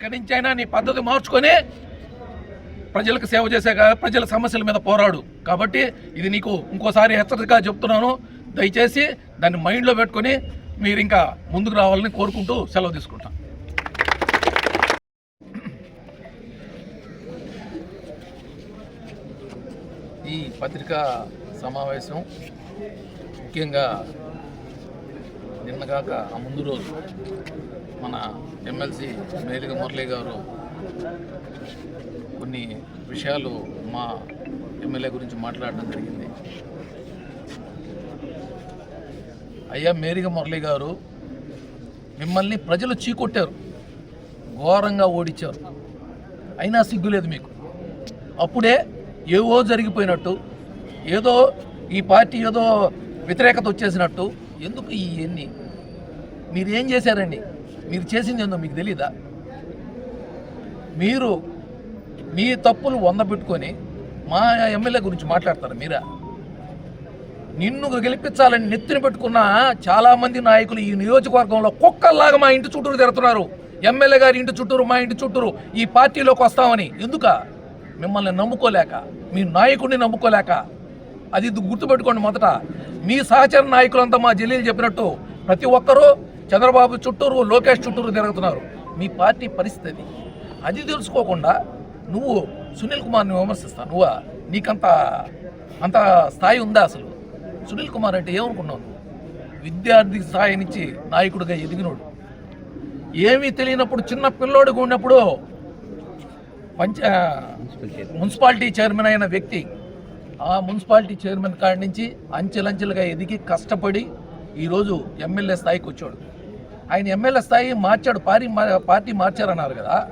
ఇక్కడి నుంచి అయినా నీ పద్ధతి మార్చుకొని ప్రజలకు సేవ చేసే ప్రజల సమస్యల మీద పోరాడు. కాబట్టి ఇది నీకు ఇంకోసారి హెచ్చరికగా చెప్తున్నాను. దయచేసి దాన్ని మైండ్లో పెట్టుకొని మీరు ఇంకా ముందుకు రావాలని కోరుకుంటూ సెలవు తీసుకుంటాం. ఈ పత్రికా సమావేశం ముఖ్యంగా నిన్నగాక ఆ ముందు రోజు మన ఎమ్మెల్సీ మేలిక మురళి గారు కొన్ని విషయాలు మా ఎమ్మెల్యే గురించి మాట్లాడడం జరిగింది. అయ్యా మేరిగ మురళి గారు మిమ్మల్ని ప్రజలు చీకొట్టారు ఘోరంగా ఓడించారు. అయినా సిగ్గులేదు మీకు. అప్పుడే ఏవో జరిగిపోయినట్టు ఏదో ఈ పార్టీ ఏదో వ్యతిరేకత వచ్చేసినట్టు ఎందుకు ఇవన్నీ మీరేం చేశారండి? మీరు చేసింది ఏందో మీకు తెలీదా? మీరు మీ తప్పులు వంద పెట్టుకొని మా ఎమ్మెల్యే గురించి మాట్లాడతారు మీరా? నిన్ను గెలిపించాలని నెత్తిన పెట్టుకున్న చాలామంది నాయకులు ఈ నియోజకవర్గంలో కుక్కల్లాగా మా ఇంటి చుట్టూరు తిరుగుతున్నారు. ఎమ్మెల్యే గారి ఇంటి చుట్టూరు మా ఇంటి చుట్టూరు ఈ పార్టీలోకి వస్తామని. ఎందుక? మిమ్మల్ని నమ్ముకోలేక మీ నాయకుడిని నమ్ముకోలేక. అది ఇది గుర్తుపెట్టుకోండి మొదట. మీ సహచర నాయకులంతా మా జలీలు చెప్పినట్టు ప్రతి ఒక్కరూ చంద్రబాబు చుట్టూరు లోకేష్ చుట్టూరు తిరుగుతున్నారు. మీ పార్టీ పరిస్థితి. అది తెలుసుకోకుండా నువ్వు సునీల్ కుమార్ని విమర్శిస్తా నువ్వా? నీకంత అంత స్థాయి ఉందా అసలు? సునీల్ కుమార్ అంటే ఏమనుకున్నావు నువ్వు? విద్యార్థి స్థాయి నుంచి నాయకుడిగా ఎదిగినోడు. ఏమీ తెలియనప్పుడు చిన్న పిల్లోడుగా ఉన్నప్పుడు పంచ మున్సిపాలిటీ చైర్మన్ అయిన వ్యక్తి ఆ మున్సిపాలిటీ చైర్మన్ కాడి నుంచి అంచెలంచెలుగా ఎదిగి కష్టపడి ఈరోజు ఎమ్మెల్యే స్థాయికి వచ్చాడు. ఆయన ఎమ్మెల్యే స్థాయి మార్చాడు పార్టీ మా- పార్టీ మార్చారన్నారు కదా.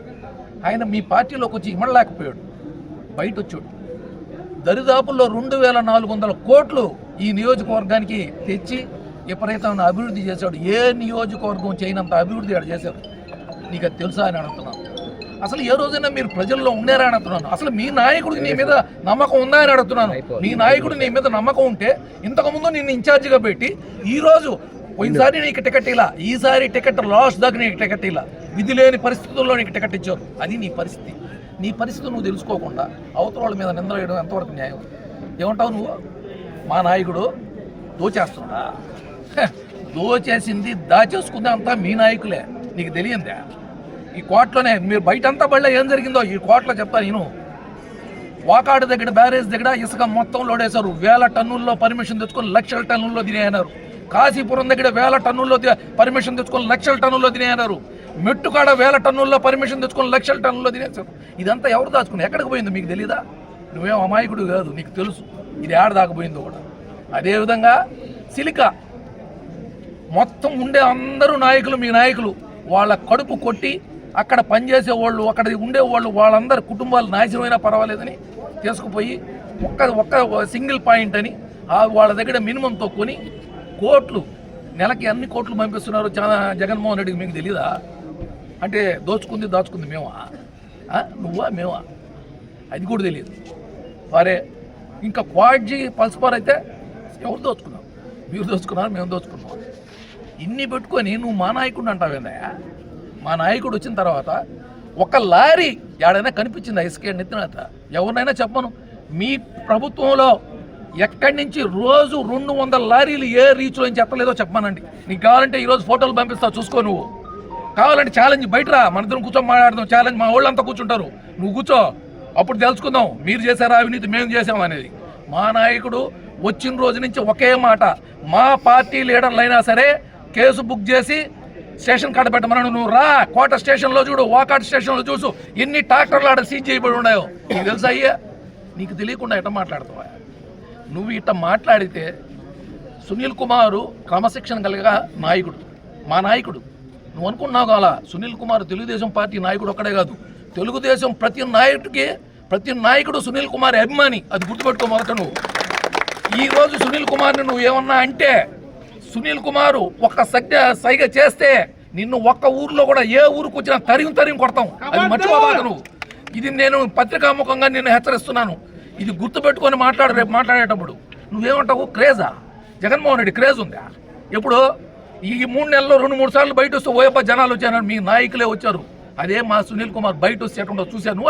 ఆయన మీ పార్టీలోకి వచ్చి ఇమ్మడలేకపోయాడు. బయట వచ్చాడు దరిదాపుల్లో రెండు వేల నాలుగు వందల కోట్లు ఈ నియోజకవర్గానికి తెచ్చి విపరీతమైన అభివృద్ధి చేశాడు. ఏ నియోజకవర్గం చేయనంత అభివృద్ధి ఆడ చేశాడు? నీకు అది తెలుసా అని అడుగుతున్నాను. అసలు ఏ రోజైనా మీరు ప్రజల్లో ఉన్నారా అని అడుగుతున్నాను. అసలు మీ నాయకుడికి నీ మీద నమ్మకం ఉందా అని అడుగుతున్నాను. మీ నాయకుడు నీ మీద నమ్మకం ఉంటే ఇంతకుముందు నిన్ను ఇన్ఛార్జిగా పెట్టి ఈ రోజు పోయినసారి నీకు టికెట్ ఇలా ఈసారి టికెట్ లాస్ట్ దాకా నీకు టికెట్ ఇలా విధి లేని పరిస్థితుల్లో నీకు టికెట్ ఇచ్చారు. అది నీ పరిస్థితి. నీ పరిస్థితి నువ్వు తెలుసుకోకుండా అవతల వాళ్ళ మీద నిందలు వేయడం ఎంతవరకు న్యాయం? ఏమంటావు నువ్వు? మా నాయకుడు దోచేస్తున్నా దోచేసింది దాచేసుకుంది అంతా మీ నాయకులే. నీకు తెలియందా? ఈ కోటలోనే మీరు బయటంతా బళ్ళ ఏం జరిగిందో? ఈ కోటలో చెప్తా నేను. వాకాడు దగ్గర బ్యారేజ్ దగ్గర ఇసుక మొత్తం లోడేశారు. వేల టన్నుల్లో పర్మిషన్ తెచ్చుకొని లక్షల టన్నుల్లో తినేయన్నారు. కాశీపురం దగ్గర వేల టన్నుల్లో పర్మిషన్ తెచ్చుకొని లక్షల టన్నుల్లో తినేయన్నారు మెట్టుకాడ వేల టన్నుల్లో పర్మిషన్ తెచ్చుకొని లక్షల టన్నుల్లో తినేసారు ఇదంతా ఎవరు దాచుకుని ఎక్కడికి పోయిందో మీకు తెలీదా? నువ్వేం అమాయకుడు కాదు నీకు తెలుసు. ఇది ఏడ దాకపోయిందో కూడా. అదేవిధంగా సిలికా. మొత్తం ఉండే అందరూ నాయకులు మీ నాయకులు వాళ్ళ కడుపు కొట్టి అక్కడ పనిచేసే వాళ్ళు అక్కడ ఉండే వాళ్ళు వాళ్ళందరి కుటుంబాలు నాశనమైనా పర్వాలేదని తీసుకుపోయి ఒక్క ఒక్క సింగిల్ పాయింట్ అని ఆ వాళ్ళ దగ్గర మినిమం కొని కోట్లు నెలకి అన్ని కోట్లు పంపిస్తున్నారు చాలా జగన్మోహన్ రెడ్డికి మీకు తెలీదా? అంటే దోచుకుంది దాచుకుంది మేమా? నువ్వా మేమా? అది కూడా తెలియదు వారే ఇంకా క్వాడ్జీ పల్స్పార్ అయితే ఎవరు దోచుకున్నాం మీరు దోచుకున్నారు మేము దోచుకున్నాం. ఇన్ని పెట్టుకొని నువ్వు మా నాయకుడు అంటావేందయ్యా మా నాయకుడు వచ్చిన తర్వాత ఒక లారీ ఎక్కడైనా కనిపించింది? ఐస్కే నెత్తిన ఎవరినైనా చెప్పను. మీ ప్రభుత్వంలో ఎక్కడి నుంచి రోజు రెండు వందల లారీలు ఏ రీచ్లో నుంచి ఎత్తలేదో చెప్పమానండి. నీకు కావాలంటే ఈరోజు ఫోటోలు పంపిస్తావు చూసుకో నువ్వు. కావాలంటే ఛాలెంజ్ బయట రా. మన ఇద్దరం కూర్చో మాట్లాడదాం. ఛాలెంజ్ మా వాళ్ళంతా కూర్చుంటారు. నువ్వు కూర్చో. అప్పుడు తెలుసుకుందాం మీరు చేశారా అవినీతి మేము చేసాం అనేది. మా నాయకుడు వచ్చిన రోజు నుంచి ఒకే మాట. మా పార్టీ లీడర్లు అయినా సరే కేసు బుక్ చేసి స్టేషన్ కాడ పెట్టమన్నాడు నువ్వు రా. కోట స్టేషన్లో చూడు వాకాట్ స్టేషన్లో చూసు. ఎన్ని ట్రాక్టర్లు ఆడ సీజ్ చేయబడి ఉన్నాయో. నీకు తెలుసా అయ్యా? నీకు తెలియకుండా ఎట్ట మాట్లాడతావా? నువ్వు ఇట్ట మాట్లాడితే సునీల్ కుమారు క్రమశిక్షణ కలిగ నాయకుడు. మా నాయకుడు. నువ్వు అనుకున్నావు కాలా సునీల్ కుమార్ తెలుగుదేశం పార్టీ నాయకుడు ఒక్కడే కాదు. తెలుగుదేశం ప్రతి నాయకుడికి ప్రతి నాయకుడు సునీల్ కుమార్ అభిమాని. అది గుర్తుపెట్టుకో మొదట నువ్వు. ఈ రోజు సునీల్ కుమార్ని నువ్వు ఏమన్నా అంటే సునీల్ కుమారు ఒక్క సజ్జ సైగ చేస్తే నిన్ను ఒక్క ఊర్లో కూడా ఏ ఊరికి వచ్చినా తరిగి తరిగి కొడతాం. అది మర్చిపోబాక నువ్వు. ఇది నేను పత్రికాముఖంగా నిన్ను హెచ్చరిస్తున్నాను. ఇది గుర్తుపెట్టుకొని మాట్లాడు రేపు మాట్లాడేటప్పుడు. నువ్వేమంటావు? క్రేజా? జగన్మోహన్ రెడ్డి క్రేజ్ ఉందా? ఎప్పుడు? ఈ మూడు నెలల్లో రెండు మూడు సార్లు బయట వస్తే ఓయప్ప జనాలు వచ్చారు మీ నాయకులే వచ్చారు. అదే మా సునీల్ కుమార్ బయట వస్తే ఎట్లా చూశాను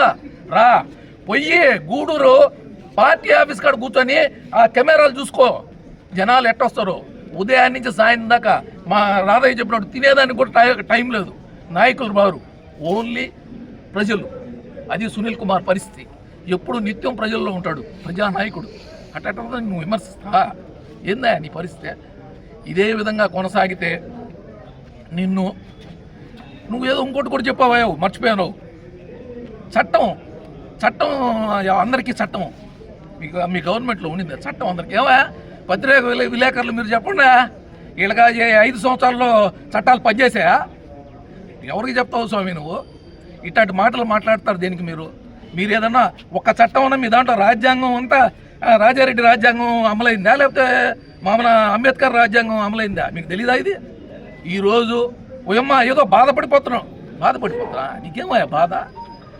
రా. పొయ్యి గూడూరు పార్టీ ఆఫీస్ కాడ కూర్చొని ఆ కెమెరాలు చూసుకో. జనాలు ఎట్టొస్తారు? ఉదయం నుంచి సాయంత్రం దాకా మా రాధయ్య చెప్పినట్టు తినేదానికి కూడా టై- టైం లేదు. నాయకులు వారు ఓన్లీ ప్రజలు. అది సునీల్ కుమార్ పరిస్థితి. ఎప్పుడు నిత్యం ప్రజల్లో ఉంటాడు. ప్రజానాయకుడు. అట్ట నువ్వు విమర్శిస్తా ఏందా నీ పరిస్థితి? ఇదే విధంగా కొనసాగితే నిన్ను నువ్వు ఏదో ఇంకోటి కూడా చెప్పావాయో మర్చిపోయాను. చట్టం చట్టం అందరికీ చట్టం. మీకు మీ గవర్నమెంట్లో ఉండింది చట్టం అందరికి. ఏమా పత్రిక విలే- విలేకరులు మీరు చెప్పండి. వీళ్ళగా ఏ ఐదు సంవత్సరాల్లో చట్టాలు పనిచేసాయా ఎవరికి చెప్తావు స్వామి నువ్వు? ఇట్లాంటి మాటలు మాట్లాడతారు దీనికి మీరు? మీరు ఏదన్నా ఒక చట్టం ఉన్న మీ దాంట్లో రాజ్యాంగం అంతా రాజారెడ్డి రాజ్యాంగం అమలైందా? లేకపోతే మామూలు అంబేద్కర్ రాజ్యాంగం అమలైందా? మీకు తెలీదా ఇది? ఈరోజు ఓయమ్మ ఏదో బాధపడిపోతున్నావు. బాధపడిపోతున్నా నీకేమో బాధ?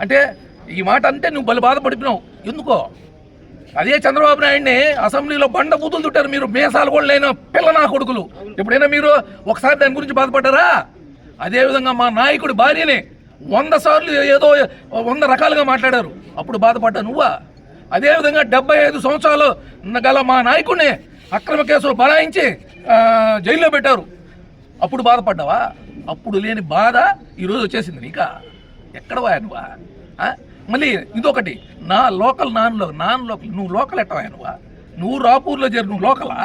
అంటే ఈ మాట అంటే నువ్వు బలి బాధపడిపోయినావు. ఎందుకో? అదే చంద్రబాబు నాయుడిని అసెంబ్లీలో బండ బూతులు తుట్టారు మీరు. మేసాలు కూడా లేని పిల్ల నా కొడుకులు. ఎప్పుడైనా మీరు ఒకసారి దాని గురించి బాధపడ్డారా? అదేవిధంగా మా నాయకుడి భార్యని వంద సార్లు ఏదో వంద రకాలుగా మాట్లాడారు. అప్పుడు బాధపడ్డా నువ్వా? అదేవిధంగా డెబ్బై ఐదు సంవత్సరాలు గల మా నాయకుడిని అక్రమ కేసులు బలాయించి జైల్లో పెట్టారు. అప్పుడు బాధపడ్డావా? అప్పుడు లేని బాధ ఈరోజు వచ్చేసింది నీకా? ఎక్కడ పోయా నువ్వా? మళ్ళీ ఇదొకటి. నా లోకల్ నాన్లో నాన్ లోకల్ నువ్వు లోకల్ ఎట్టవా నువ్వా? నువ్వు రాపూర్లో చేరు నువ్వు లోకలా?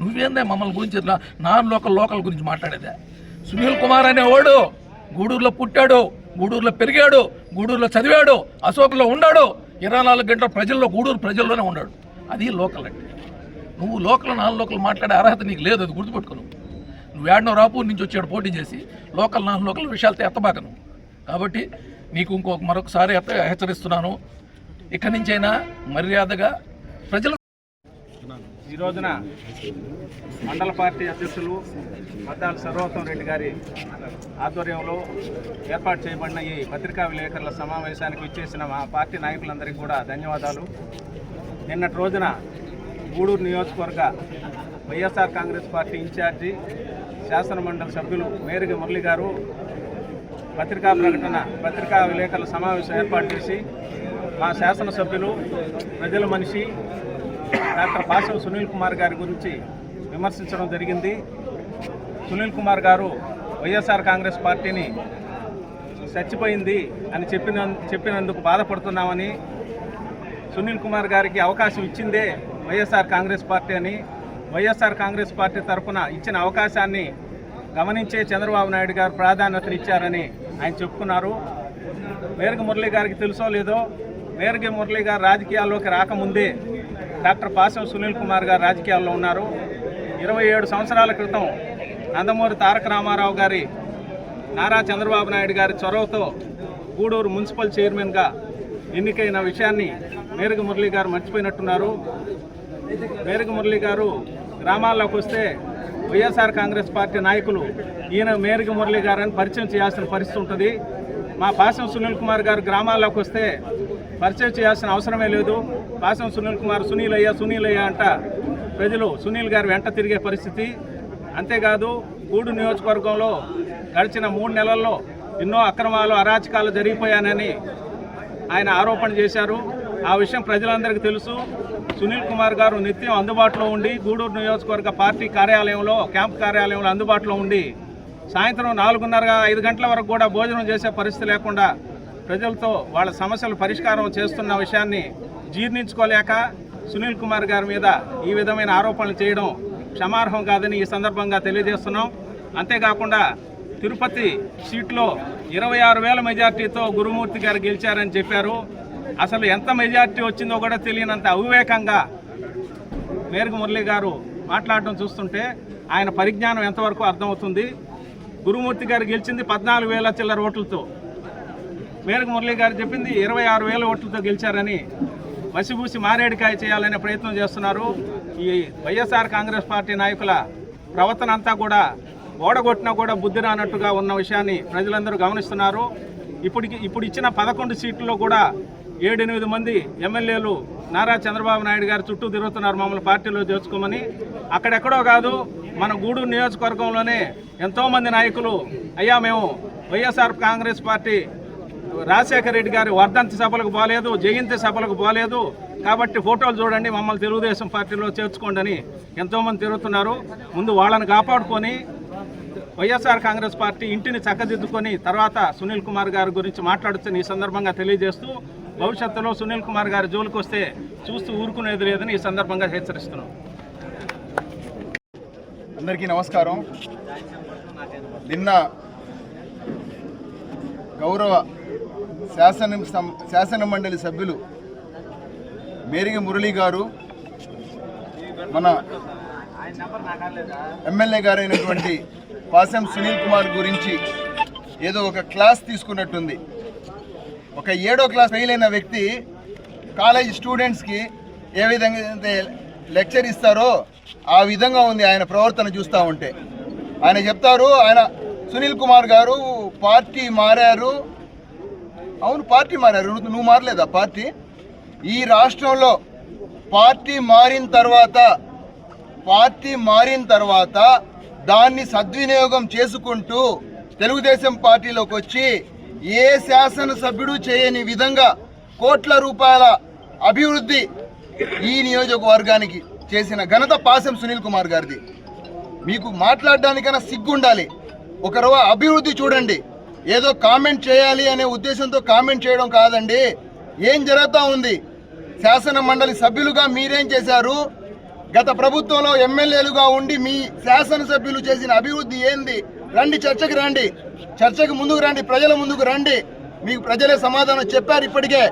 నువ్వేందే మమ్మల్ని గురించి నాన్ లోకల్ లోకల్ గురించి మాట్లాడేదే? సునీల్ కుమార్ అనేవాడు గూడూరులో పుట్టాడు. గూడూరులో పెరిగాడు గూడూరులో చదివాడు అశోక్లో ఉన్నాడు ఇరవై నాలుగు గంటల ప్రజల్లో గూడూరు ప్రజల్లోనే ఉన్నాడు. అది లోకల్ అంటే. నువ్వు లోకల్ నాలుగు లోకల్ మాట్లాడే అర్హత నీకు లేదు అది గుర్తుపెట్టుకును నువ్వు ఏడనో రాపూర్ నుంచి వచ్చాడు పోటీ చేసి లోకల్ నాలుగు లోకల్ విషయాలతో ఎత్తబాకను. కాబట్టి నీకు ఇంకొక మరొకసారి హెచ్చరిస్తున్నాను. ఇక్కడి నుంచైనా మర్యాదగా ప్రజల ఈ రోజున మండల పార్టీ అధ్యక్షులు మద్దాల సర్వోత్తం రెడ్డి గారి ఆధ్వర్యంలో ఏర్పాటు చేయబడిన ఈ పత్రికా విలేకరుల సమావేశానికి ఇచ్చేసిన మా పార్టీ నాయకులందరికీ కూడా ధన్యవాదాలు. నిన్నటి రోజున గూడూరు నియోజకవర్గ వైఎస్ఆర్ కాంగ్రెస్ పార్టీ ఇన్ఛార్జి శాసనమండలి సభ్యులు మేరుగ మురళి గారు పత్రికా ప్రకటన పత్రికా విలేకరుల సమావేశం ఏర్పాటు చేసి మా శాసనసభ్యులు ప్రజల మనిషి డాక్టర్ బాసవ సునీల్ కుమార్ గారి గురించి విమర్శించడం జరిగింది. సునీల్ కుమార్ గారు వైఎస్ఆర్ కాంగ్రెస్ పార్టీని చచ్చిపోయింది అని చెప్పిన చెప్పినందుకు బాధపడుతున్నామని సునీల్ కుమార్ గారికి అవకాశం ఇచ్చిందే వైఎస్ఆర్ కాంగ్రెస్ పార్టీ అని. వైఎస్ఆర్ కాంగ్రెస్ పార్టీ తరఫున ఇచ్చిన అవకాశాన్ని గమనించే చంద్రబాబు నాయుడు గారు ప్రాధాన్యతనిచ్చారని ఆయన చెప్పుకున్నారు. మేరగ మురళి గారికి తెలుసో లేదో మేరగ మురళి గారు రాజకీయాల్లోకి రాకముందే డాక్టర్ పాసవ సునీల్ కుమార్ గారు రాజకీయాల్లో ఉన్నారు. ఇరవై ఏడు సంవత్సరాల క్రితం నందమూరి తారక రామారావు గారి నారా చంద్రబాబు నాయుడు గారి చొరవతో గూడూరు మున్సిపల్ చైర్మన్గా ఎన్నికైన విషయాన్ని మేరగ మురళి గారు మర్చిపోయినట్టున్నారు. మేరగ మురళి గారు గ్రామాల్లోకి వస్తే వైఎస్ఆర్ కాంగ్రెస్ పార్టీ నాయకులు ఈయన మేరగ మురళి గారని పరిచయం చేయాల్సిన పరిస్థితి ఉంటుంది. మా పాసం సునీల్ కుమార్ గారు గ్రామాల్లోకి వస్తే పరిచయం చేయాల్సిన అవసరమే లేదు. పాసం సునీల్ కుమార్ సునీల్ అయ్యా సునీల్ అయ్యా అంట ప్రజలు సునీల్ గారు వెంట తిరిగే పరిస్థితి. అంతేకాదు గూడు నియోజకవర్గంలో గడిచిన మూడు నెలల్లో ఎన్నో అక్రమాలు అరాచకాలు జరిగిపోయానని ఆయన ఆరోపణ చేశారు. ఆ విషయం ప్రజలందరికీ తెలుసు. సునీల్ కుమార్ గారు నిత్యం అందుబాటులో ఉండి గూడూరు నియోజకవర్గ పార్టీ కార్యాలయంలో క్యాంప్ కార్యాలయంలో అందుబాటులో ఉండి సాయంత్రం నాలుగున్నర ఐదు గంటల వరకు కూడా భోజనం చేసే పరిస్థితి లేకుండా ప్రజలతో వాళ్ళ సమస్యలు పరిష్కారం చేస్తున్న విషయాన్ని జీర్ణించుకోలేక సునీల్ కుమార్ గారి మీద ఈ విధమైన ఆరోపణలు చేయడం క్షమార్హం కాదని ఈ సందర్భంగా తెలియజేస్తున్నాం. అంతేకాకుండా తిరుపతి సీట్లో ఇరవై ఆరు వేల మెజార్టీతో గురుమూర్తి గారు గెలిచారని చెప్పారు. అసలు ఎంత మెజార్టీ వచ్చిందో కూడా తెలియనంత అవివేకంగా మేరకు మురళి గారు మాట్లాడడం చూస్తుంటే ఆయన పరిజ్ఞానం ఎంతవరకు అర్థమవుతుంది? గురుమూర్తి గారు గెలిచింది పద్నాలుగు వేల చిల్లర ఓట్లతో. మేరకు మురళి గారు చెప్పింది ఇరవై ఆరు వేల ఓట్లతో గెలిచారని మసిబూసి మారేడుకాయ చేయాలనే ప్రయత్నం చేస్తున్నారు. ఈ వైఎస్ఆర్ కాంగ్రెస్ పార్టీ నాయకుల ప్రవర్తన అంతా కూడా ఓడగొట్టినా కూడా బుద్ధి రానట్టుగా ఉన్న విషయాన్ని ప్రజలందరూ గమనిస్తున్నారు. ఇప్పటికి ఇప్పుడు ఇచ్చిన పదకొండు సీట్లలో కూడా ఏడెనిమిది మంది ఎమ్మెల్యేలు నారా చంద్రబాబు నాయుడు గారు చుట్టూ తిరుగుతున్నారు మమ్మల్ని పార్టీలో చేర్చుకోమని అక్కడెక్కడో కాదు మన గూడూరు నియోజకవర్గంలోనే ఎంతోమంది నాయకులు అయ్యా మేము YSR Congress party Rajasekhara Reddy gari వర్ధంతి సభలకు పోలేదు జయంతి సభలకు పోలేదు. కాబట్టి ఫోటోలు చూడండి మమ్మల్ని తెలుగుదేశం పార్టీలో చేర్చుకోండి అని ఎంతోమంది తిరుగుతున్నారు. ముందు వాళ్ళని కాపాడుకొని వైఎస్ఆర్ కాంగ్రెస్ పార్టీ ఇంటిని చక్కదిద్దుకొని తర్వాత సునీల్ కుమార్ గారి గురించి మాట్లాడుతున్న ఈ సందర్భంగా తెలియజేస్తూ భవిష్యత్తులో సునీల్ కుమార్ గారి జోలికి వస్తే చూస్తూ ఊరుకునేది లేదని ఈ సందర్భంగా హెచ్చరిస్తున్నాం. అందరికీ నమస్కారం. నిన్న గౌరవ శాసన సం- శాసన మండలి సభ్యులు మేరిగి మురళి గారు మన ఎమ్మెల్యే గారైనటువంటి పాసం సునీల్ కుమార్ గురించి ఏదో ఒక క్లాస్ తీసుకున్నట్టుంది. ఒక ఏడో క్లాస్ ఫెయిల్ అయిన వ్యక్తి కాలేజ్ స్టూడెంట్స్కి ఏ విధంగా అయితే లెక్చర్ ఇస్తారో ఆ విధంగా ఉంది ఆయన ప్రవర్తన చూస్తూ ఉంటే. ఆయన చెప్తారు ఆయన సునీల్ కుమార్ గారు పార్టీ మారారు. అవును పార్టీ మారారు. నువ్వు మారలేదా పార్టీ? ఈ రాష్ట్రంలో పార్టీ మారిన తర్వాత పార్టీ మారిన తర్వాత దాన్ని సద్వినియోగం చేసుకుంటూ తెలుగుదేశం పార్టీలోకి వచ్చి ఏ శాసనసభ్యుడు చేయని విధంగా కోట్ల రూపాయల అభివృద్ధి ఈ నియోజకవర్గానికి చేసిన ఘనత పాసెం సునీల్ కుమార్ గారిది. మీకు మాట్లాడడానికైనా సిగ్గుండాలి. ఒక అభివృద్ధి చూడండి. ఏదో కామెంట్ చేయాలి అనే ఉద్దేశంతో కామెంట్ చేయడం కాదండి. ఏం జరుగుతూ ఉంది? శాసన మండలి సభ్యులుగా మీరేం చేశారు? గత ప్రభుత్వంలో ఎమ్మెల్యేలుగా ఉండి మీ శాసనసభ్యులు చేసిన అభివృద్ధి ఏంది? రండి చర్చకు రండి. చర్చకు ముందుకు రండి ప్రజల ముందుకు రండి. మీకు ప్రజలే సమాధానం చెప్పారు ఇప్పటికే.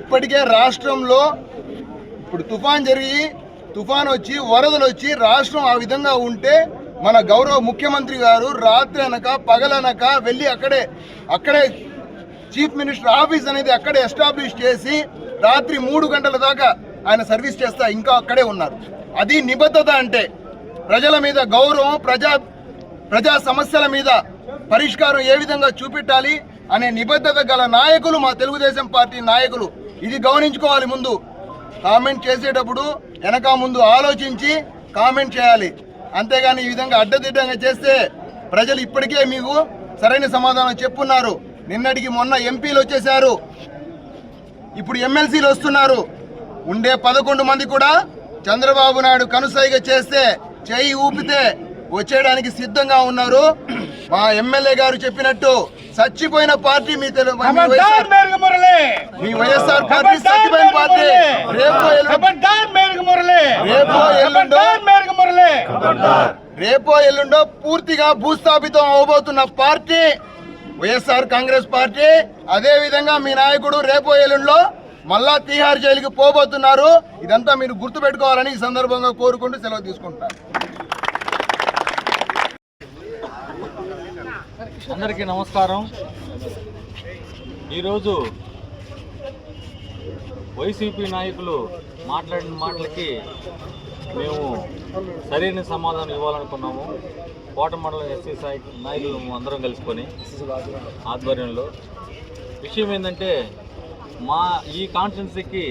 ఇప్పటికే రాష్ట్రంలో ఇప్పుడు తుఫాన్ జరిగి తుఫాన్ వచ్చి వరదలు వచ్చి రాష్ట్రం ఆ విధంగా ఉంటే మన గౌరవ ముఖ్యమంత్రి గారు రాత్రి అనక పగలనక వెళ్ళి అక్కడే అక్కడే చీఫ్ మినిస్టర్ ఆఫీస్ అనేది అక్కడే ఎస్టాబ్లిష్ చేసి రాత్రి మూడు గంటల దాకా ఆయన సర్వీస్ చేస్తా ఇంకా అక్కడే ఉన్నారు. అది నిబద్ధత అంటే ప్రజల మీద గౌరవం ప్రజా ప్రజా సమస్యల మీద పరిష్కారం ఏ విధంగా చూపెట్టాలి అనే నిబద్ధత గల నాయకులు మా తెలుగుదేశం పార్టీ నాయకులు. ఇది గమనించుకోవాలి ముందు. కామెంట్ చేసేటప్పుడు వెనక ముందు ఆలోచించి కామెంట్ చేయాలి. అంతేగాని ఈ విధంగా అడ్డదిడ్డంగా చేస్తే ప్రజలు ఇప్పటికే మీకు సరైన సమాధానం చెప్పున్నారు. నిన్నటికి మొన్న ఎంపీలు వచ్చేసారు ఇప్పుడు ఎమ్మెల్సీలు వస్తున్నారు. ఉండే పదకొండు మంది కూడా చంద్రబాబు నాయుడు కనుసైగ చేస్తే చేయి ఊపితే వచ్చేయడానికి సిద్ధంగా ఉన్నారు. మా ఎమ్మెల్యే గారు చెప్పినట్టు చచ్చిపోయిన పార్టీ మీ తెలు- మీ వైఎస్ఆర్ మీ వైఎస్ఆర్ పార్టీ చచ్చిపోయిన పార్టీ రేపు ఎల్లుండి రేపో ఎల్లుండో రేపో ఎల్లుండో పూర్తిగా భూస్థాపితం అవబోతున్న పార్టీ వైఎస్ఆర్ కాంగ్రెస్ పార్టీ అదే విధంగా మీ నాయకుడు రేపో ఎల్లుండిలో మళ్ళా తీహార్ జైలుకి పోబోతున్నారు. ఇదంతా మీరు గుర్తుపెట్టుకోవాలని ఈ సందర్భంగా కోరుకుంటూ సెలవు తీసుకుంటున్నారు అందరికీ నమస్కారం. ఈరోజు వైసీపీ నాయకులు మాట్లాడిన మాటలకి మేము సరైన సమాధానం ఇవ్వాలనుకున్నాము. కోట మండలం ఎస్సీ సాయి నాయకులు అందరం కలుసుకొని ఆధ్వర్యంలో. విషయం ఏంటంటే మా ఈ కాన్ఫరెన్స్కి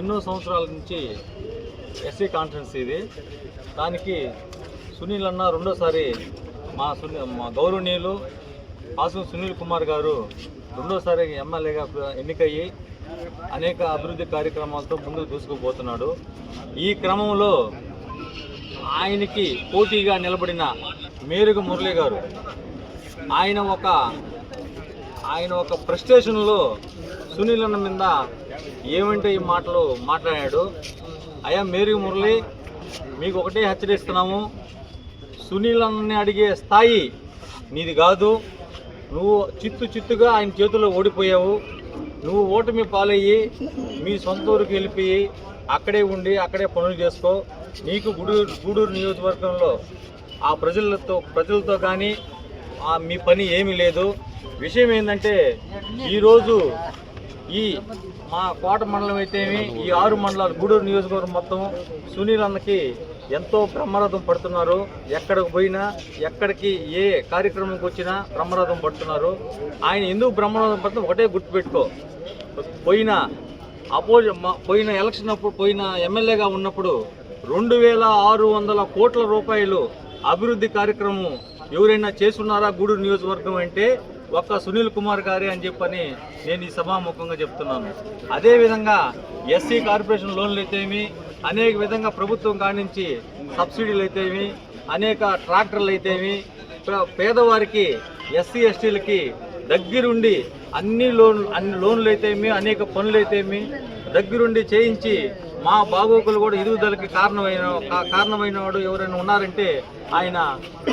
ఎన్నో సంవత్సరాల నుంచి ఎస్సీ కాన్ఫరెన్స్ ఇది. దానికి సునీల్ అన్న రెండోసారి మా సుని మా గౌరవనీయులు ఆసు సునీల్ కుమార్ గారు రెండోసారి ఎమ్మెల్యేగా ఎన్నికయ్యి అనేక అభివృద్ధి కార్యక్రమాలతో ముందుకు దూసుకుపోతున్నాడు. ఈ క్రమంలో ఆయనకి పోటీగా నిలబడిన మేరుగు మురళి గారు ఆయన ఒక ఆయన ఒక ప్రస్టేషన్లో సునీల్ అన్న మీద ఏమంటే ఈ మాటలు మాట్లాడాడు. అయ్యా మేరుగు మురళి మీకు ఒకటే హెచ్చరిస్తున్నాము. సునీల్ అన్నని అడిగే స్థాయి నీది కాదు. నువ్వు చిత్తు చిత్తుగా ఆయన చేతుల్లో ఓడిపోయావు. నువ్వు ఓటమి పాలయ్యి మీ సొంత ఊరికి వెళ్ళిపోయి అక్కడే ఉండి అక్కడే పనులు చేసుకో. నీకు గూడూరు గూడూరు నియోజకవర్గంలో ఆ ప్రజలతో ప్రజలతో కానీ మీ పని ఏమీ లేదు. విషయం ఏంటంటే ఈరోజు ఈ మా కోట మండలం అయితేమి ఈ ఆరు మండలాలు గూడూరు నియోజకవర్గం మొత్తం సునీల్ అన్నకి ఎంతో బ్రహ్మరథం పడుతున్నారు. ఎక్కడికి పోయినా ఎక్కడికి ఏ కార్యక్రమంకి వచ్చినా బ్రహ్మరథం పడుతున్నారు. ఆయన ఎందుకు బ్రహ్మరథం పడుతున్నా ఒకటే గుర్తుపెట్టుకో. పోయిన అపోజి పోయిన ఎలక్షన్ అప్పుడు పోయిన ఎమ్మెల్యేగా ఉన్నప్పుడు రెండు వేల ఆరు వందల కోట్ల రూపాయలు అభివృద్ధి కార్యక్రమం ఎవరైనా చేస్తున్నారా గూడూరు నియోజకవర్గం అంటే ఒక్క సునీల్ కుమార్ గారే అని చెప్పని నేను ఈ సభాముఖంగా చెప్తున్నాను. అదేవిధంగా ఎస్సీ కార్పొరేషన్ లోన్లు అయితేమి అనేక విధంగా ప్రభుత్వం కానించి సబ్సిడీలు అయితేమి అనేక ట్రాక్టర్లు అయితేమి పేదవారికి ఎస్సీ ఎస్టీలకి దగ్గరుండి అన్ని లోన్ అన్ని లోన్లు అయితేమి అనేక పనులు అయితేమి దగ్గరుండి చేయించి మా బాగోగులు కూడా ఎదుగుదలకి కారణమైన కారణమైన వాడు ఎవరైనా ఉన్నారంటే ఆయన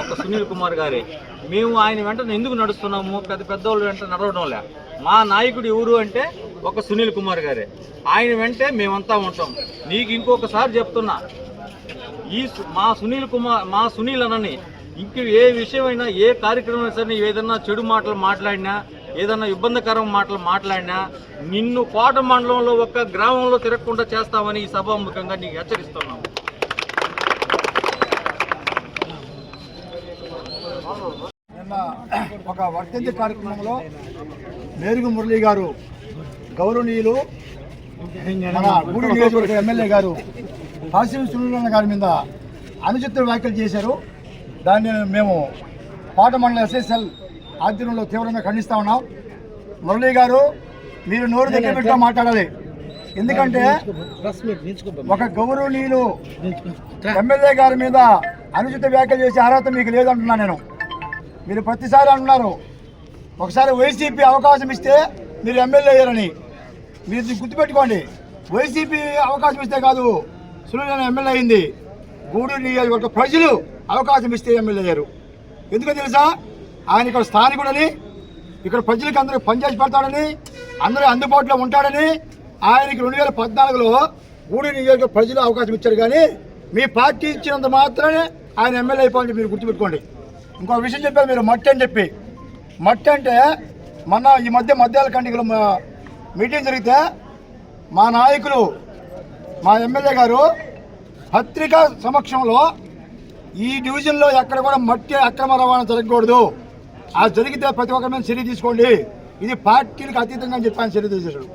ఒక సునీల్ కుమార్ గారే. మేము ఆయన వెంట ఎందుకు నడుస్తున్నాము? పెద్ద పెద్దవాళ్ళు వెంట నడవడం లే మా నాయకుడు ఎవరు అంటే ఒక సునీల్ కుమార్ గారే. ఆయన వెంటే మేమంతా ఉంటాం. నీకు ఇంకొకసారి చెప్తున్నా. ఈ మా సునీల్ కుమార్ మా సునీల్ అనని ఇంక ఏ విషయమైనా ఏ కార్యక్రమం సరే ఏదన్నా చెడు మాటలు మాట్లాడినా ఏదన్నా ఇబ్బందికరం మాటలు మాట్లాడినా నిన్ను కోట మండలంలో ఒక్క గ్రామంలో తిరగకుండా చేస్తామని ఈ సభాముఖంగా నీకు హెచ్చరిస్తున్నాము నిన్న ఒక వర్ధంతి కార్యక్రమంలో మేరుగు మురళి గారు గౌరవనీయులు మన గూడి నియోజకవర్గ ఎమ్మెల్యే గారు కాసిం సునీలన్న గారి మీద అనుచిత వ్యాఖ్యలు చేశారు. దాన్ని మేము పాట మండల ఎస్ఎస్ఎల్ ఆధ్వర్యంలో తీవ్రంగా ఖండిస్తా ఉన్నాం. మురళి గారు మీరు నోరు దగ్గర పెట్టుకో మాట్లాడాలి. ఎందుకంటే ఒక గౌరవనీయులు ఎమ్మెల్యే గారి మీద అనుచిత వ్యాఖ్యలు చేసే అర్హత మీకు లేదంటున్నా నేను. మీరు ప్రతిసారి అంటున్నారు. ఒకసారి వైసీపీ అవకాశం ఇస్తే మీరు ఎమ్మెల్యే అయ్యారని. మీరు గుర్తుపెట్టుకోండి. వైసీపీ అవకాశం ఇస్తే కాదు సులువైన ఎమ్మెల్యే అయింది. గూడూరు నియోజకవర్గ ప్రజలు అవకాశం ఇస్తే ఎమ్మెల్యే అయ్యారు. ఎందుకో తెలుసా? ఆయన ఇక్కడ స్థానికుడని ఇక్కడ ప్రజలకు అందరూ పనిచేసి పెడతాడని అందరూ అందుబాటులో ఉంటాడని ఆయనకి రెండు వేల పద్నాలుగులో గూడూరు నియోజకవర్గ ప్రజలు అవకాశం ఇచ్చారు కానీ మీ పార్టీ ఇచ్చినంత మాత్రమే ఆయన ఎమ్మెల్యే అయిపోయింది మీరు గుర్తుపెట్టుకోండి. ఇంకో విషయం చెప్పారు మీరు మట్టి అని చెప్పి. మట్టి అంటే మొన్న ఈ మధ్య మధ్యాల కండికలు మీటింగ్ జరిగితే మా నాయకులు మా ఎమ్మెల్యే గారు పత్రికా సమక్షంలో ఈ డివిజన్లో ఎక్కడ కూడా మట్టి అక్రమ రవాణా జరగకూడదు. ఆ జరిగితే ప్రతి ఒక్కరి మీద చర్య తీసుకోండి. ఇది పార్టీలకు అతీతంగా అని చెప్పి ఆయన చర్య తీసేశాడు.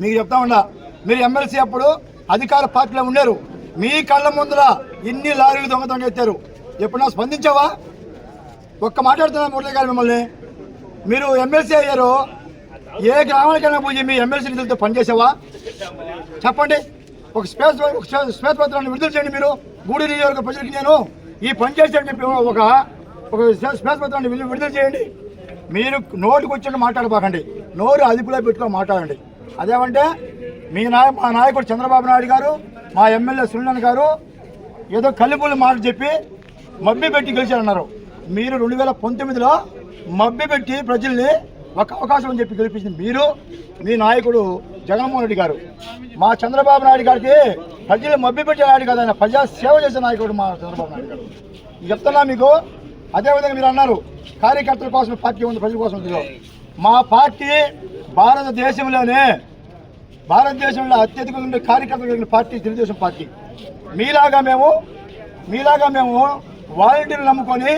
మీకు చెప్తా ఉన్నా మీరు ఎమ్మెల్సీ అప్పుడు అధికార పార్టీలో ఉన్నారు మీ కళ్ళ ముందర ఇన్ని లారీలు దొంగతనం ఎత్తారు. ఎప్పుడన్నా స్పందించావా? ఒక్క మాట్లాడుతున్నా మురళి గారు మిమ్మల్ని. మీరు ఎమ్మెల్సీ అయ్యారు. ఏ గ్రామానికైనా పోయి మీ ఎమ్మెల్సీ నిధులతో పనిచేసావా? చెప్పండి. ఒక స్పేస్ స్పేస్ పత్రాన్ని విడుదల చేయండి మీరు. గూడి నియోజక ప్రజలకి నేను ఈ పని చేశాను చెప్పి ఒక ఒక స్పేస్ పత్రాన్ని విడుదల చేయండి. మీరు నోటుకు వచ్చినట్టు మాట్లాడబాకండి. నోరు అదుపులో పెట్టుకొని మాట్లాడండి. అదేమంటే మీ నాయ మా నాయకుడు చంద్రబాబు నాయుడు గారు మా ఎమ్మెల్యే సునీలన్ గారు ఏదో కల్లిపుల్లి మాట చెప్పి మబ్బి పెట్టి గెలిచారన్నారు. మీరు రెండు వేల పంతొమ్మిదిలో మబ్బి పెట్టి ప్రజల్ని ఒక అవకాశం అని చెప్పి గెలిపించింది మీరు మీ నాయకుడు జగన్మోహన్ రెడ్డి గారు. మా చంద్రబాబు నాయుడు గారికి ప్రజలు మబ్బి నాయుడు కాదు ఆయన ప్రజా సేవ చేసే నాయకుడు మా చంద్రబాబు నాయుడు గారు. చెప్తున్నా మీకు అదేవిధంగా మీరు అన్నారు కార్యకర్తల కోసం పార్టీ ఉంది ప్రజల కోసం ఉంది. మా పార్టీ భారతదేశంలోనే భారతదేశంలో అత్యధికంగా ఉండే కార్యకర్తలు కలిగిన పార్టీ తెలుగుదేశం పార్టీ. మీలాగా మేము మీలాగా మేము వాలంటీర్లు నమ్ముకొని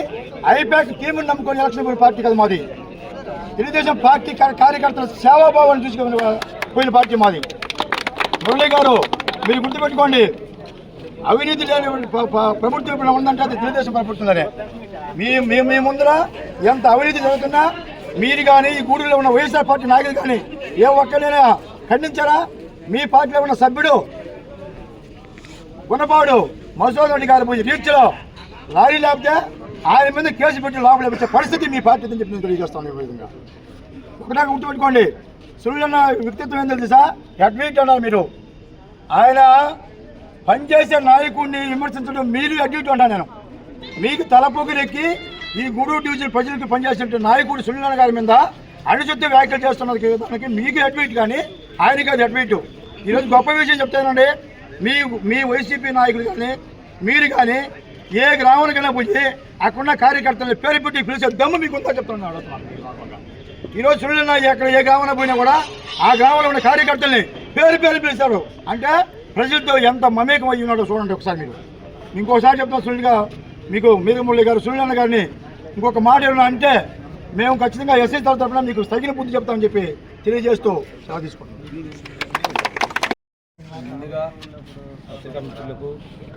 ఐపాక్ టీముని నమ్ముకొని ఎలక్షన్ పార్టీ కదా మాది. తెలుగుదేశం పార్టీ కార్యకర్తల సేవాభావాన్ని చూసుకొని పోయిన పార్టీ మాది. మురళి గారు మీరు గుర్తుపెట్టుకోండి అవినీతి లేని ప్రభుత్వం ఇప్పుడు ఉందంటే అది తెలుగుదేశం ప్రభుత్వంలోనే మీ మీ మీ ముందర ఎంత అవినీతి జరుగుతున్నా మీరు కానీ ఈ గూడూరులో ఉన్న వైఎస్ఆర్ పార్టీ నాయకులు కానీ ఏ ఒక్కరైనా ఖండించారా? మీ పార్టీలో ఉన్న సభ్యుడు గుణపాడు మసూద్ రెడ్డి గారు పోయి రీచ్లో లారీ లేకపోతే ఆయన మీద కేసు పెట్టి లోపల వచ్చే పరిస్థితి మీ పార్టీ అని చెప్పి నేను తెలియజేస్తాను ఈ విధంగా. ఒకటే గుర్తుపెట్టుకోండి. సుళ్ళన్న వ్యక్తిత్వం ఏం తెలుసా? అడ్మిట్ అన్నారు మీరు. ఆయన పనిచేసే నాయకుడిని విమర్శించడం మీరు అడ్మిట్ అంటాను నేను. మీకు తలపోగిరెక్కి ఈ గూడూరు డివిజన్ ప్రజలకు పనిచేసే నాయకుడు సుళ్ళన్న గారి మీద అనుచిత వ్యాఖ్యలు చేస్తున్నది దానికి మీకు అడ్మిట్ కానీ ఆయనకి అది అడ్మిట్. ఈరోజు గొప్ప విషయం చెప్తానండి. మీ మీ వైసీపీ నాయకులు కానీ మీరు కానీ ఏ గ్రామానికైనా పోయి అక్కడున్న కార్యకర్తలు పేరు పెట్టి పిలిచే దమ్ము మీకు ఉందా చెప్తున్నాను ఈరోజు చూడండి ఎక్కడ ఏ గ్రామంలో పోయినా కూడా ఆ గ్రామంలో ఉన్న కార్యకర్తల్ని పేరు పేరు పిలుస్తారు అంటే ప్రజలతో ఎంత మమేకం అయ్యి ఉన్నాడో చూడండి ఒకసారి మీరు. ఇంకోసారి చెప్తాను సునీల్గా మీకు మీరుమురళి గారు సునీలన్న గారిని ఇంకొక మాట ఏమన్నా అంటే మేము ఖచ్చితంగా ఎస్ఐ తరఫున మీకు తగిన బుద్ధి చెప్తామని చెప్పి తెలియజేస్తూ సెలవు తీసుకుంటాం ముందుగా పత్రికా మిత్రులకు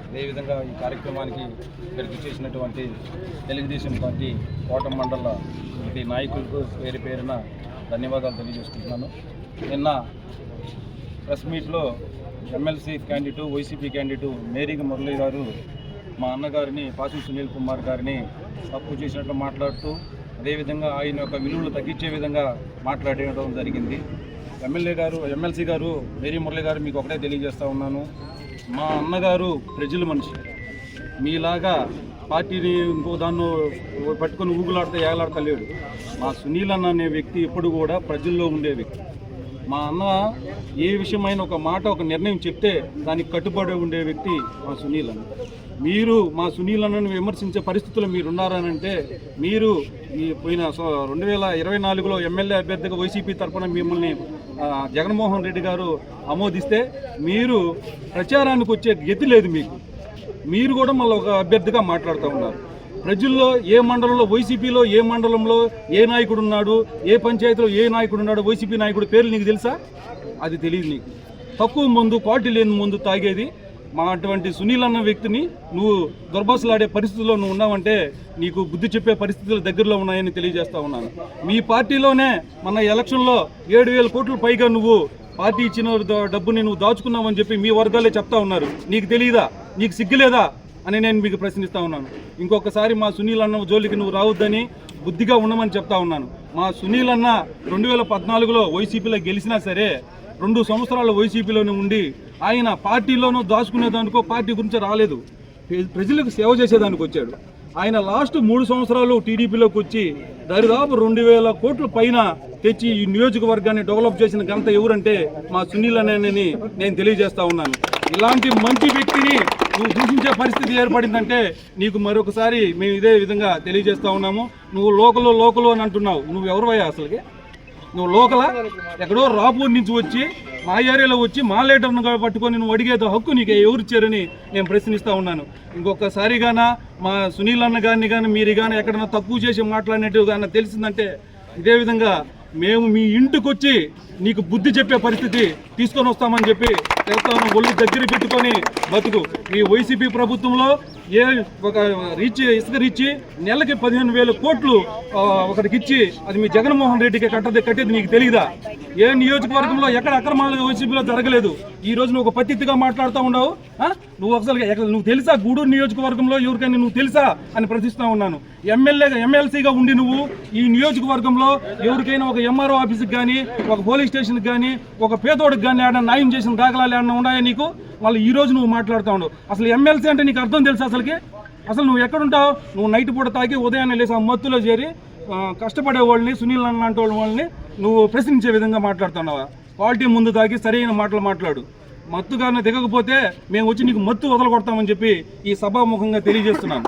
అదేవిధంగా ఈ కార్యక్రమానికి ఇక్కడికి చేసినటువంటి తెలుగుదేశం పార్టీ కోట మండల ప్రతి నాయకులకు పేరు పేరున ధన్యవాదాలు తెలియజేసుకుంటున్నాను. నిన్న ప్రెస్ మీట్లో MLC candidate YCP candidate Meriga Murali గారు మా అన్నగారిని పాసి సునీల్ కుమార్ గారిని తప్పు చేసినట్లు మాట్లాడుతూ అదేవిధంగా ఆయన యొక్క విలువలు తగ్గించే విధంగా మాట్లాడడం జరిగింది. ఎమ్మెల్యే గారు ఎమ్మెల్సీ గారు మేరీ మురళి గారు మీకు ఒకటే తెలియజేస్తూ ఉన్నాను. మా అన్నగారు ప్రజల మనిషి. మీలాగా పార్టీని ఇంకో దాన్ని పట్టుకొని ఊగులాడితే ఏగలాడతలేడు. మా సునీల్ అన్న అనే వ్యక్తి ఎప్పుడు కూడా ప్రజల్లో ఉండే వ్యక్తి. మా అన్న ఏ విషయమైన ఒక మాట ఒక నిర్ణయం చెప్తే దానికి కట్టుబడి ఉండే వ్యక్తి మా సునీల్ అన్న. మీరు మా సునీల్ అన్నను విమర్శించే పరిస్థితులు మీరు ఉన్నారనంటే మీరు ఈ పోయిన సో రెండు వేల ఇరవై నాలుగులో ఎమ్మెల్యే అభ్యర్థిగా వైసీపీ తరఫున మిమ్మల్ని జగన్మోహన్ రెడ్డి గారు ఆమోదిస్తే మీరు ప్రచారానికి వచ్చే గతి లేదు మీకు. మీరు కూడా మళ్ళీ ఒక అభ్యర్థిగా మాట్లాడుతూ ఉన్నారు. ప్రజల్లో ఏ మండలంలో వైసీపీలో ఏ మండలంలో ఏ నాయకుడు ఉన్నాడు ఏ పంచాయతీలో ఏ నాయకుడు ఉన్నాడు వైసీపీ నాయకుడు పేర్లు నీకు తెలుసా? అది తెలియదు నీకు. తక్కువ ముందు క్వాలిటీ లేని ముందు తాగేది మా అటువంటి సునీల్ అన్న వ్యక్తిని నువ్వు దుర్భాషలాడే పరిస్థితుల్లో నువ్వు ఉన్నావంటే నీకు బుద్ధి చెప్పే పరిస్థితులు దగ్గరలో ఉన్నాయని తెలియజేస్తా ఉన్నాను. మీ పార్టీలోనే మన ఎలక్షన్లో ఏడు వేల కోట్ల పైగా నువ్వు పార్టీ ఇచ్చిన డబ్బుని నువ్వు దాచుకున్నావని చెప్పి మీ వర్గాలే చెప్తా ఉన్నారు. నీకు తెలియదా నీకు సిగ్గులేదా? అని నేను మీకు ప్రశ్నిస్తా ఉన్నాను. ఇంకొకసారి మా సునీల్ అన్న జోలికి నువ్వు రావద్దని బుద్ధిగా ఉండమని చెప్తా ఉన్నాను. మా సునీల్ అన్న రెండు వేల పద్నాలుగులో వైసీపీలో గెలిచినా సరే రెండు సంవత్సరాలు వైసీపీలోనే ఉండి ఆయన పార్టీలోనూ దాచుకునేదానికో పార్టీ గురించి రాలేదు. ప్రజలకు సేవ చేసేదానికి వచ్చాడు. ఆయన లాస్ట్ మూడు సంవత్సరాలు టీడీపీలోకి వచ్చి దరిదాపు రెండు వేల కోట్ల పైన తెచ్చి ఈ నియోజకవర్గాన్ని డెవలప్ చేసిన ఘనత ఎవరంటే మా సునీల్ అనేనని నేను తెలియజేస్తా ఉన్నాను. ఇలాంటి మంచి వ్యక్తిని నువ్వు దూషించే పరిస్థితి ఏర్పడిందంటే నీకు మరొకసారి మేము ఇదే విధంగా తెలియజేస్తా ఉన్నాము. నువ్వు లోకలు లోకలు అని అంటున్నావు. నువ్వు ఎవరు అసలుకి? నువ్వు లోకల? ఎక్కడో రాపూర్ నుంచి వచ్చి మా ఏరియాలో వచ్చి మా లీటర్ను పట్టుకొని నువ్వు అడిగేది హక్కు నీకు ఎవరిచ్చారని నేను ప్రశ్నిస్తూ ఉన్నాను. ఇంకొకసారిగాన మా సునీల్ అన్న గారిని కానీ మీరు కానీ ఎక్కడైనా తక్కువ చేసి మాట్లాడినట్టు కానీ తెలిసిందంటే ఇదే విధంగా మేము మీ ఇంటికి వచ్చి నీకు బుద్ధి చెప్పే పరిస్థితి తీసుకొని వస్తామని చెప్పి తెలంగాణ ఒళ్ళు దగ్గర పెట్టుకొని బతుకు. ఈ వైసీపీ ప్రభుత్వంలో ఏ ఒక రీచ్ ఇసుక రీచి నెలకి పదిహేను వేల కోట్లు ఒకటికి ఇచ్చి అది మీ జగన్మోహన్ రెడ్డికి కట్టది కట్టేది నీకు తెలియదా ఏ నియోజకవర్గంలో ఎక్కడ అక్రమాలుగా వైసీపీలో జరగలేదు? ఈ రోజు నువ్వు ఒక పత్తిగా మాట్లాడుతూ ఉండవు నువ్వు ఒకసారి ఎక్కడ- నువ్వు తెలుసా గూడూరు నియోజకవర్గంలో ఎవరికైనా నువ్వు తెలుసా అని ప్రశ్నిస్తూ ఉన్నాను. ఎమ్మెల్యేగా ఎమ్మెల్సీగా ఉండి నువ్వు ఈ నియోజకవర్గంలో ఎవరికైనా ఒక ఎంఆర్ఓ ఆఫీస్కి కానీ ఒక పోలీస్ స్టేషన్కి కానీ ఒక పేదోడికి కానీ ఏడన్నా న్యాయం చేసిన దాఖలాలు ఏమన్నా ఉన్నాయా నీకు? వాళ్ళు ఈ రోజు నువ్వు మాట్లాడుతూ ఉండవు అసలు ఎమ్మెల్సీ అంటే నీకు అర్థం తెలుసు అసలుకి? అసలు నువ్వు ఎక్కడుంటావు? నువ్వు నైట్ పూట తాగి ఉదయాన్నే లేసి ఆ మత్తులో చేరి కష్టపడే వాళ్ళని సునీల్ అన్న వాళ్ళని నువ్వు ప్రశ్నించే విధంగా మాట్లాడుతున్నావా? క్వాలిటీ ముందు తాగి సరైన మాటలు మాట్లాడు. మత్తుగానే దిగకపోతే మేము వచ్చి నీకు మత్తు వదలగొడతామని చెప్పి ఈ సభాముఖంగా తెలియజేస్తున్నాను.